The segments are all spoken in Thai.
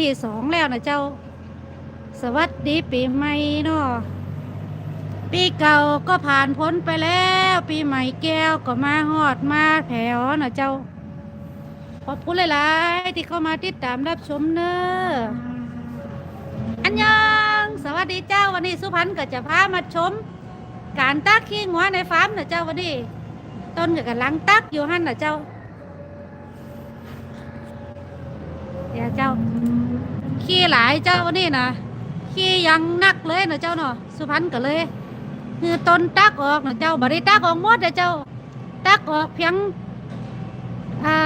ที่สองแล้วนะเจ้า สวัสดีปีใหม่เนาะปีเก่าก็ผ่านพ้นไปแล้ว ปีใหม่แก้วก็มาฮอดมาแถวนะเจ้า ขอบคุณหลายๆที่เข้ามาติดตามรับชมเนอะอันยังสวัสดีเจ้าวันนี้สุพรรณก็จะพามาชม การตักขี้งัวในฟาร์มนะเจ้าวันนี้ ต้นก็กำลังตักอยู่หันนะเจ้าเดี๋ยวเจ้า ขี้หลายเจ้าวันนี้นะขี้ยังนักเลยนะเจ้าเนาะสุพรรณก็เลยคือต้นตักออกนะเจ้าบริตักออกหมดนะเจ้า ตักออกเพียงอ่า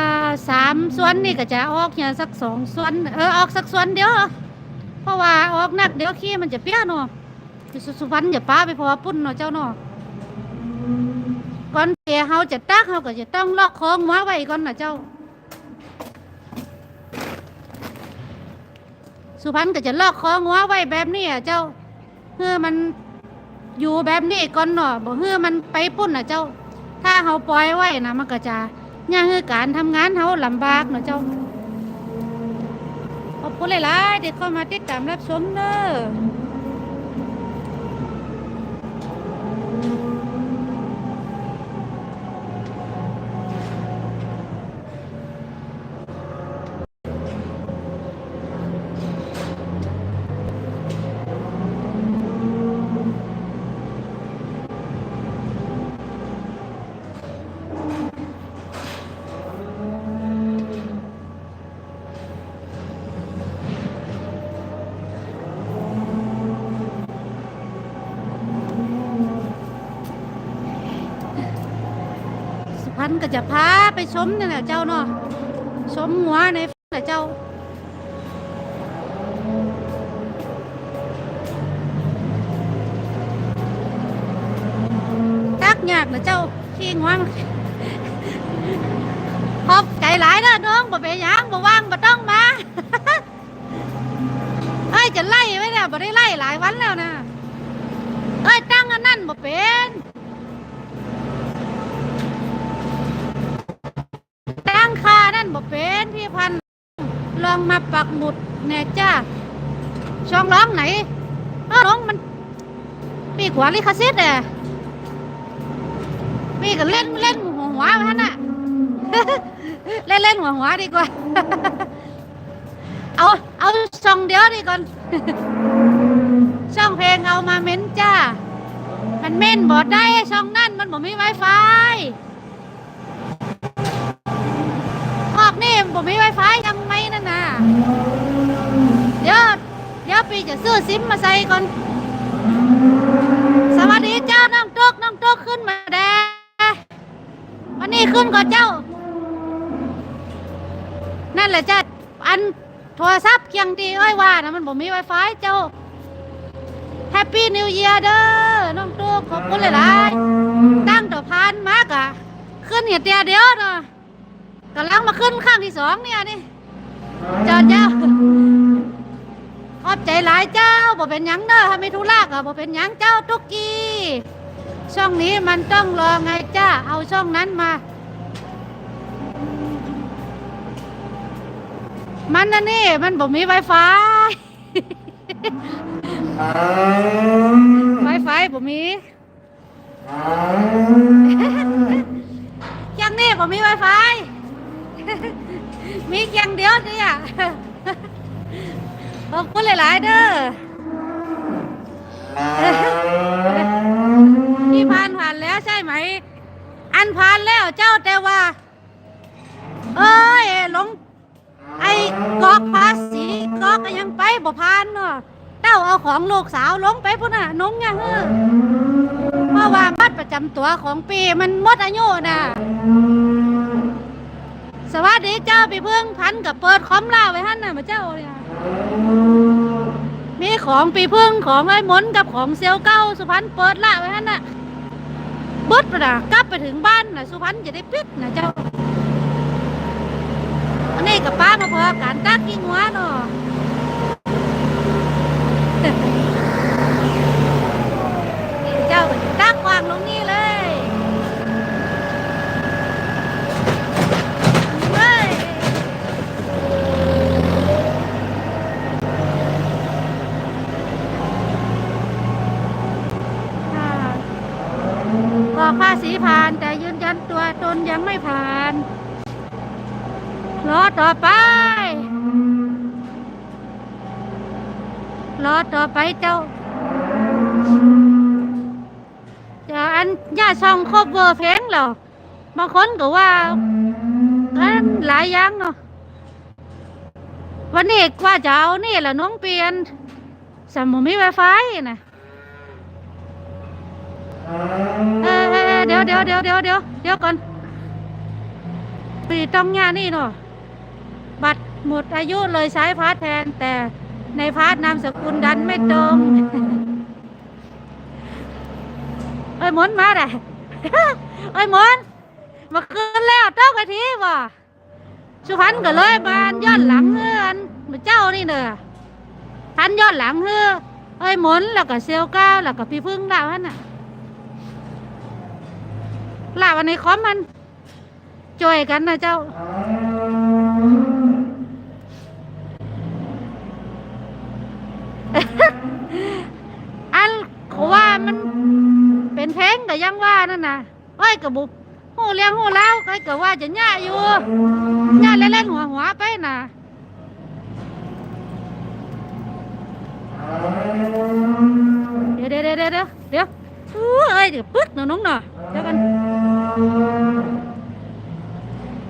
สามส่วนนี่ก็จะออกเนี่ยสักสองส่วนเออออกสักส่วนเดียวเพราะว่าออกนักเดี๋ยวขี้มันจะเปี้ยเนาะคือสุพรรณอย่าป้าไปพอปุ้นเนาะเจ้าเนาะก่อนเสียเฮาจะตักเฮาก็จะต้องล็อกคองม้าไว้ก่อนนะเจ้า สุพรรณก็จะลอกคองัวไว้แบบนี้อะเจ้าเพื่อมันอยู่แบบนี้ก่อนหนอบอกเพื่อมันไปปุ้นอะเจ้า ถ้าเฮาปล่อยไว้นะมันก็จะย่างคือการทำงานเฮาลำบากเนาะเจ้าขอบคุณหลายๆที่เข้ามาติดตามรับชมเด้อ พรรณก็จะพาไปชมนี่แหละเจ้าเนาะชมหัวในแต่เจ้าตักยากนะเจ้าขี้งวมันขอบใจหลายเด้อน้องบ่ไปนยังบ่ว่างบ่ต้องมาเอ้ยจะไล่ไว้เนี่ยบ่ได้ไล่หลายวันแล้วนะเอ้ยตั้งอันนั่นบ่เป็น บ่เป็นพี่พันลองมาปักหมุดแน่จ้าช่องร้องไหนเอ้าร้องมันปีกว่าลิขสิทธิ์อะปีก็เล่นเล่นหัวหัวๆมันน่ะเล่นเล่นหัวหัวดีกว่า เอาเอาช่องเดียวดีก่อนช่องเพลงเอามาเม้นจ้า มันเม้นบอดได้ช่องนั่นมันบอกมีไวไฟ ผมมีไวไฟยังไหมนั่นน่ะเดี๋ยวเดี๋ยวปีจะซื้อซิมมาใส่ก่อน สวัสดีเจ้าน้องตุ๊กน้องตุ๊กขึ้นมาแด้วันนี้ขึ้นก่อนเจ้า นั่นแหละจ้าอันโทรศัพท์เคียงตีเอ้ยว่านะมันผมมีไวไฟเจ้าแฮปปี้นิวเยียร์เด้อน้องตุ๊กขอบคุณหลายๆตั้งต่อพานมากอะขึ้นเหยียดเดียวเดียวเนาะ กำลังมาขึ้นข้างที่สองเนี่ยนี่จอดเจ้าขอบใจหลายเจ้าบ่เป็นหยังเด้อถ้าไม่ทุลากอะบ่เป็นหยังเจ้าตุ๊กกี้ช่องนี้มันต้องรอไงจ้าเอาช่องนั้นมา มันน่ะนี่มันบ่มีไวไฟไวไฟบ่มี ยังนี่ผมมีไวไฟ มีเพียงเดียวเนี่ยขอบคุณหลายๆเด้อที่ผ่านผ่านแล้วใช่ไหม อันผ่านแล้วเจ้าแต่ว่า เอ้ยหลงไอ้กอกภาษีกอกก็ยังไปบ่ผ่านเนาะเจ้าเอาของลูกสาวลงไปพุ่นน่ะนงยังเออเพราะว่าบัตรประจำตัวของปีมันหมดอายุน่ะ สวัสดีเจ้าพี่เพิ่งพันกับเปิดคอมล่าไว้ท่านน่ะมาเจ้าเนี่ยมีของปีพึ่งของไอ้หมนกับของเซลเก้าสุพรรณเปิดล่าไว้ท่านน่ะเบิดปะนะกลับไปถึงบ้านน่ะสุพรรณจะได้ปิดน่ะเจ้าอันนี้กับป้ามาพอการตักกินหัวเนาะเจ้าตักวางลงนี่เลยเฮ้ย ภาษีผ่าน แต่ยืนยันตัวตนยังไม่ผ่านรอต่อไปรอต่อไปเจ้าจะอันย่าช่องครบเวอร์เพลงเหรอบางคนก็ว่าอันหลายอย่างเนาะวันนี้กว่าจะเอานี่แหละน้องเปลี่ยนสมมุมีไวไฟนะเออ เดี๋ยวเดี๋ยวเดี๋ยวเดี๋ยวเดี๋ยวเดี๋ยวก่อนปีต้องงานนี่เนาะบัตรหมดอายุเลยใช้พาร์ทแทน แต่ในพาร์ทนามสกุลดันไม่ตรงเอ้ยหมนมาได้เอ้ยหมนมาคืนแล้วเจ้ากะทีบ่สุพรรณก็เลยบานย้อนหลังเฮือนมาเจ้านี่เนอะทันย้อนหลังเฮือเอ้ยหมนแล้วก็เซลก้าแล้วก็พี่พึ่งดาวนั่นน่ะ ลาวันในคอมมันจ่วยกันนะเจ้า อันเขาว่ามันเป็นเพลงก็ยังว่านั่นน่ะเอ้ยกระบุหูเลี้ยงหูเล้าก็ก็ว่าจะย่าอยู่ย่าเล่นๆหัวหัวๆไปน่ะเดี๋ยวเดี๋ยวเดี๋ยวเดี๋ยวเดี๋ยวอู้เอ้ยเดี๋ยวปึ๊กหนูน้องหน่อยเดี๋ยวกัน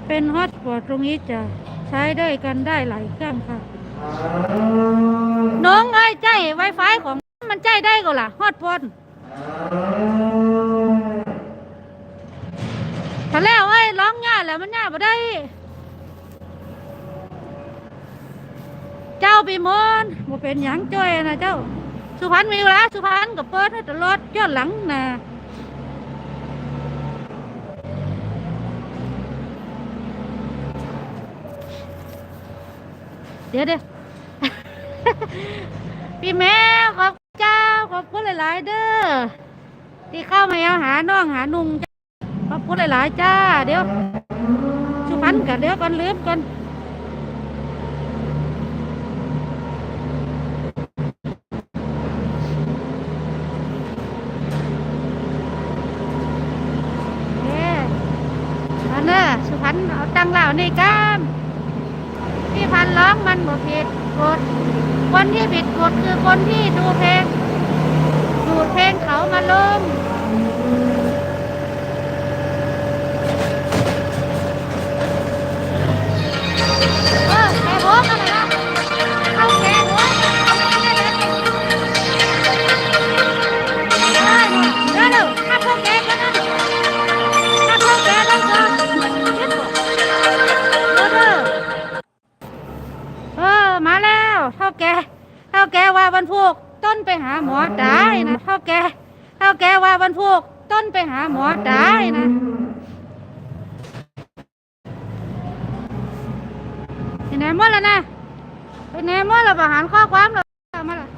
เป็นฮอตสปอตตรงนี้จะใช้ได้กันได้หลายเครื่องค่ะ น้องเอ้ใจไวไฟของมันใจได้ก็ล่ะฮอตพอนถ้าแล้วเอ้ร้องง่าแล้วมันง่าบ่ได้ เจ้าปีมอนบ่เป็นหยังจ้อยนะเจ้า สุพรรณมีอยู่แล้วสุพรรณก็เปิดให้ตลอดย้อนหลังนะ ดี๋ยวเดี๋ยวพี่แมวขอบคุณเจ้าขอบคุณหลาย ๆ เด้อที่เข้ามาเอาหาน้องหานุ่งจ้าขอบคุณหลาย ๆ จ้า เดี๋ยวสุพรรณกันเดี๋ยวก่อนลืมก่อนเอ๊ะอันเด้อสุพรรณเอาตังค์เหล่านี่กันพี่ันร้องมันบ่ผิดกฎคนที่ผิดกฎคือคนที่ดูเพลงดูดเพลงเขามาลง แล้าแกเท่าแกว่าวันพุกต้นไปหาหมอได้นะเท่าแกเท่าแกว่าวันพุกต้นไปหาหมอได้นะไปไหนหมดแล้วนะไปไหนหมดแล้วประหารข้อความแล้วมาละ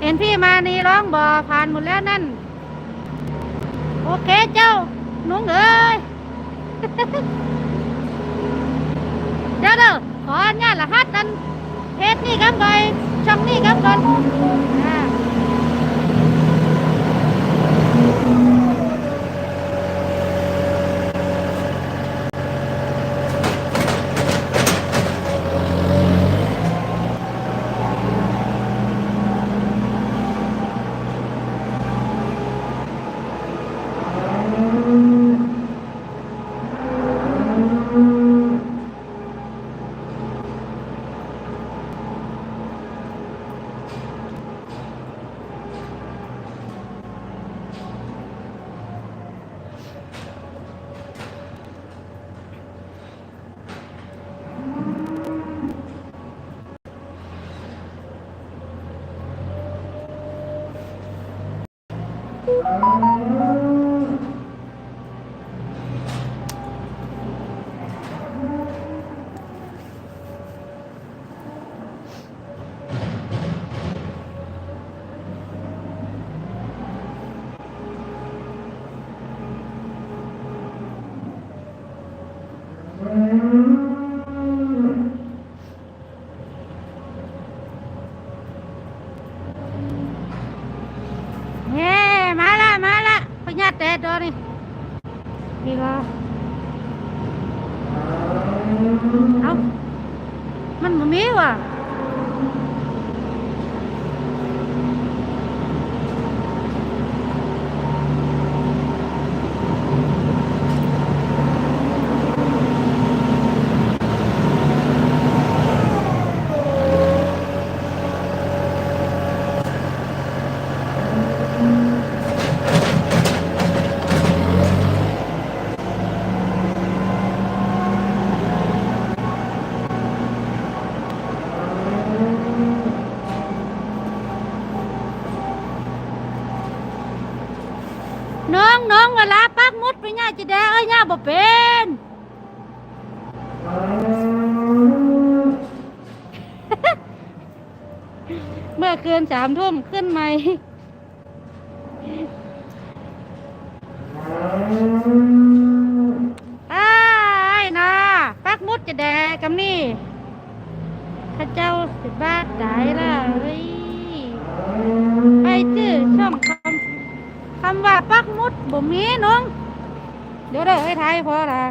เห็นพี่มานีร้องบอผ่านหมดแล้วนั่น โอเคเจ้าหนุ่งเอ้ยเดี๋ยวเด้อขออนุญาตรหัสอัน เพจนี่ครับไปช่องนี่ครับก่อน อ่ ต่ดอนี่นี่ละเอ้ามันบ่มีว่ะ น้องน้องเวลาปักมุดไปย่าจะแดเอ้ยย่า บ่เป็นเมื่อคืนสามทุ่มขึ้นไหมอ้ายนะปักมุดจะแดกำนี่ข้าเจ้าสิบ้าตายละเฮ้ยไปจื้อช่องคำคำว่าปักมุดบ่มีน้อง เดี๋ยวเด้อให้ทายพอละ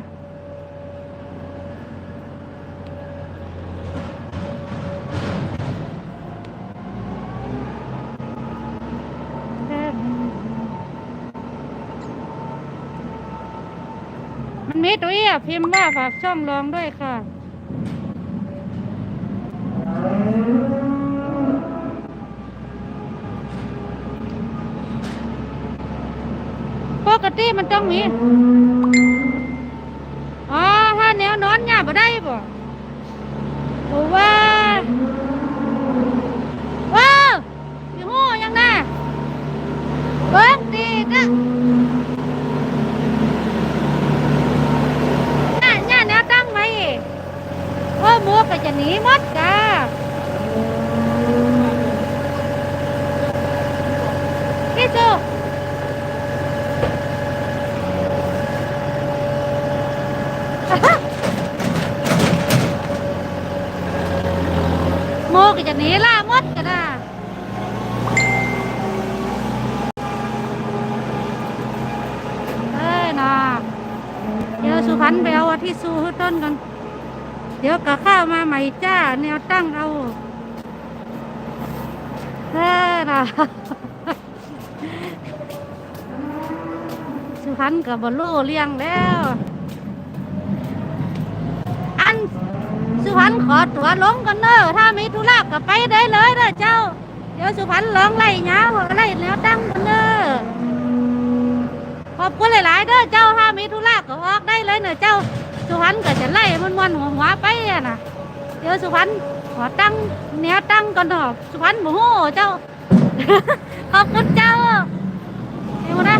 มันมีตัวอะพิมพ์ว่าฝากช่องรองด้วยค่ะ ติมันต้องมี อ๋อ ถ้าแนวนอนเนี่ยบ่ได้บ่โอ้ว่าว้าวพี่หูยังน่ะเบิ้งดีนะน่ะเนี่ยแนวตั้งไหมโอ้หมูก็จะหนีมดกะพี่จู โมก็จะหนีล่าหมดก็ได้เอ้ยนะเดี๋ยวสุพรร ณไปเอาอาที่สู้ต้นกัน เดี๋ยวกับข้าวมาใหม่จ้า แนวตั้งเอาเอ้ยนะสุพรรณกับบอลลูเลี้ยงแล้ว อันสุพรรณขอตัวลงกันเนอะถ้ามีธุระก็ไปได้เลยเด้อเจ้า เดี๋ยวสุพรรณลองไล่ยาวไล่แล้วตั้งกันเนอะขอบคุณหลาย ๆ เด้อเจ้าถ้ามีธุระก็ออกได้เลยเนอะเจ้า สุพรรณก็จะไล่มันวันหัวหัวไปอะนะเดี๋ยวสุพรรณขอตั้งเนี้ยตั้งก่อนเถอะสุพรรณโมโหเจ้า ขอบคุณเจ้าเดี๋ยวนะ